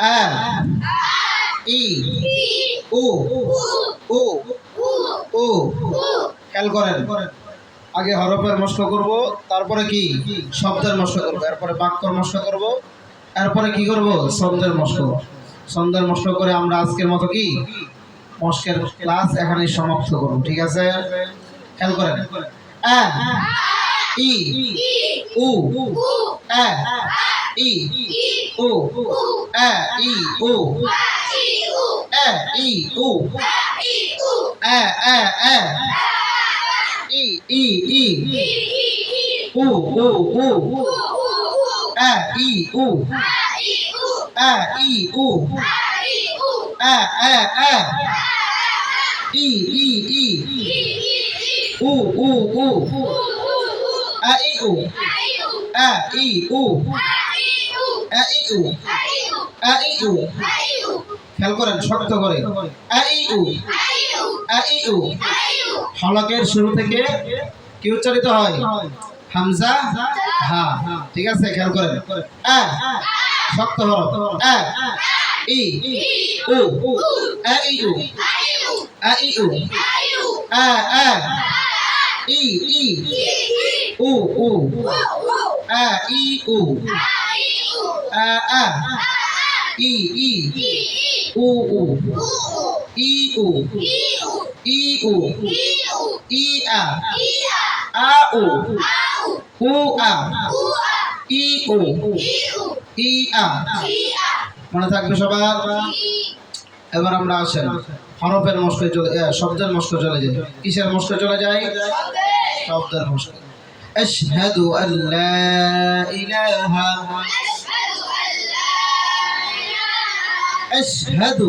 আ ই, উ উ উ, খেয়াল করেন। আগে হরফের মস্ক করব, তারপরে কি? শব্দের মস্ক করব, এরপরে বাক্যর মস্ক করব, এরপরে কি করব? শব্দের মস্ক। ছন্দের মস্ক করে আমরা আজকের মতো কি? মস্কের ক্লাস এখানে সমাপ্ত করব, ঠিক আছে? খেয়াল করেন। আ ই, উ আ ই u a i u a i u a a a i i i u u u a i u a i u a a a i i i u u u a i u আ ই উ আ ই উ আ ই উ খেয়াল করেন, শক্ত করে। আ ই উ আ ই উ হলকের শুরু থেকে কি উচ্চারিত হয়? হামজা, হা। ঠিক আছে, খেয়াল করেন। আ, শক্ত হরফ। আ, ই, উ আ ই উ আ ই উ আ আ, ই ই, উ উ। আ ই উ আ আ ই ই উ উ ই উ ই উ ই আ আ উ উ আ ই উ ই আ মনে থাকবে সবার এবার আমরা আসেন হরফের মস্কে চলে শব্দের মস্কে চলে যাই কিসের মস্কে চলে যাই শব্দের মস্কে أشهد أن لا إله. أشهد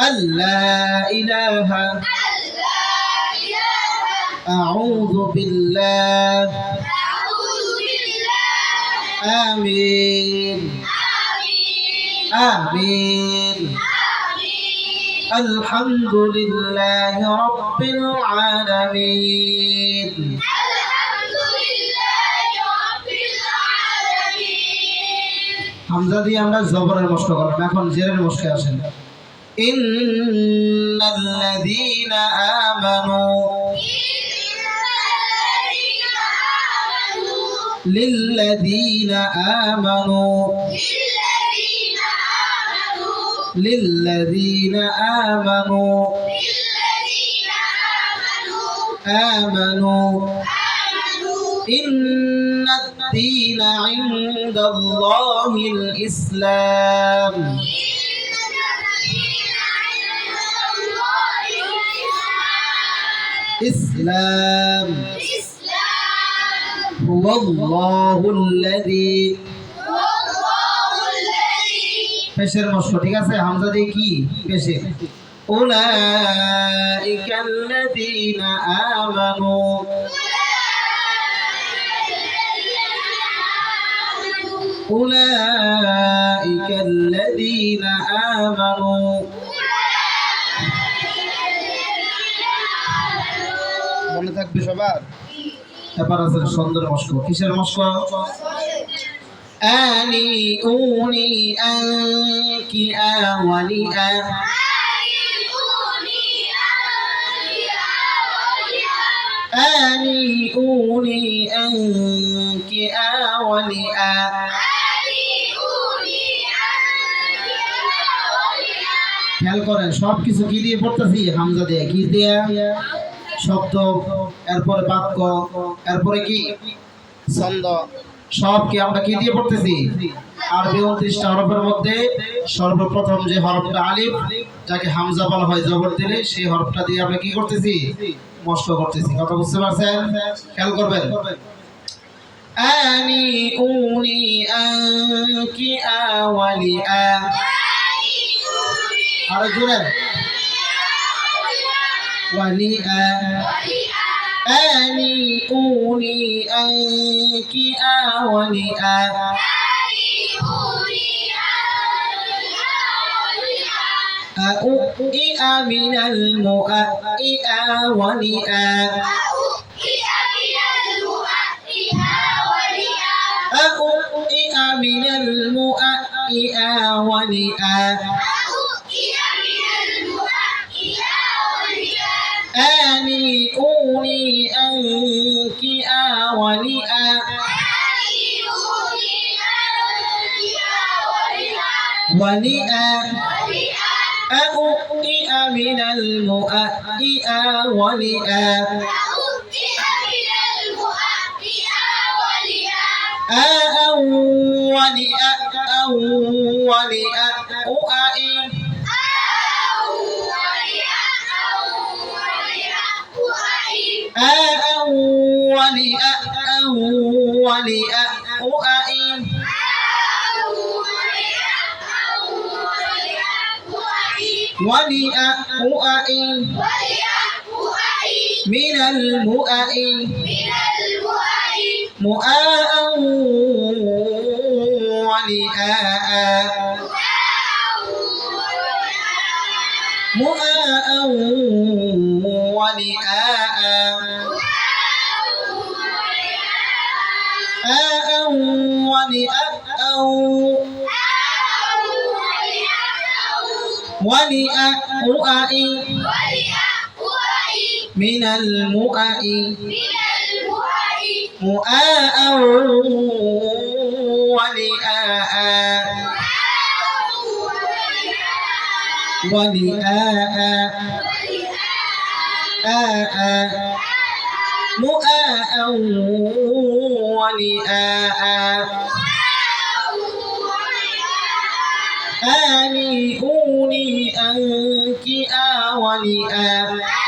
أن لا إله. أعوذ بالله. آمين. آمين. الحمد لله رب العالمين. হামজা দিয়ে আমরা জবরের মস্ক করলাম এখন জেরের মস্কে আসেন। ইন্নাল্লাযীনা আমানু। লিল্লাযীনা আমানু। লিল্লাযীনা আমানু। আমানু। إن الدين عند الله الإسلام إسلام هو الله الذي পেশের মস্ক ঠিক আছে হামজা দিয়ে কি পেশে أولئك الذين آمنوا أولئك الذين آمنوا মনে থাকবে সবার এবার আছে সুন্দর মস্ক কিসের মস্ক আনি উনি আনকি আওয়ালি আ আনি উনি আনকি আওয়ালি আ খেয়াল করেন সব কিছু কি দিয়ে পড়তেছি? হামজা দিয়ে কি দিয়ে? শব্দ এরপরে বাক্য এরপরে কি? ছন্দ। সব কি আমরা কি দিয়ে পড়তেছি? আরবি উনত্রিশটা হরফের মধ্যে সর্বপ্রথম যে হরফটা আলিফ যাকে হামজা বলা হয় জবর দিলে সেই হরফটা দিয়ে আমরা কি করতেছি? মস্ক করতেছি। কথা বুঝতে পারছেন? খেয়াল করবেন? آني أوني أنكئا ولئا على الجرم ولئا آني أوني أنكئا ولئا أؤئئ من المؤئئ ولئا أؤئئ من المؤئئ إئا ولئا آني أوني أنك آ ولئا ولئا أؤئ من المؤئئا ولئا آء ولأ ولأ أئن آء ولأ ولأ أئن ولأ أئن من المؤئن مؤاء ولئاء مؤاء ولئاء آء ولئاء ولئاء من المؤئ مؤاء ولئاء. ولئاء آآ مؤاء ولئاء. آني أوني أنكئا ولئاء.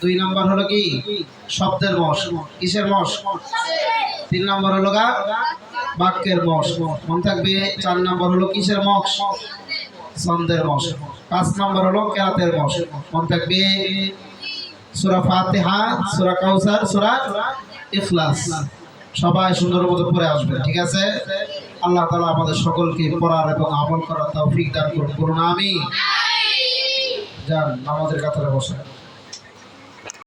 দুই নম্বর হলো কি? শব্দের মশ। কিসের মশ? তিন নম্বর হলো গা? বাক্যের মশ। মন থাকবে, চার নম্বর হলো কিসের মশ? ছন্দের মশ। পাঁচ নম্বর হলো কেরাতের মশ। মন থাকবে, সুরা ফাতিহা, সুরা কাউসার, সুরা ইখলাস। সবাই সুন্দর মতো পড়ে আসবে ঠিক আছে? আল্লাহ তালা আমাদের সকলকে পড়ার এবং আমল করার তৌফিক দান করুন। করুন আমি যান আমাদের কাতারে বসে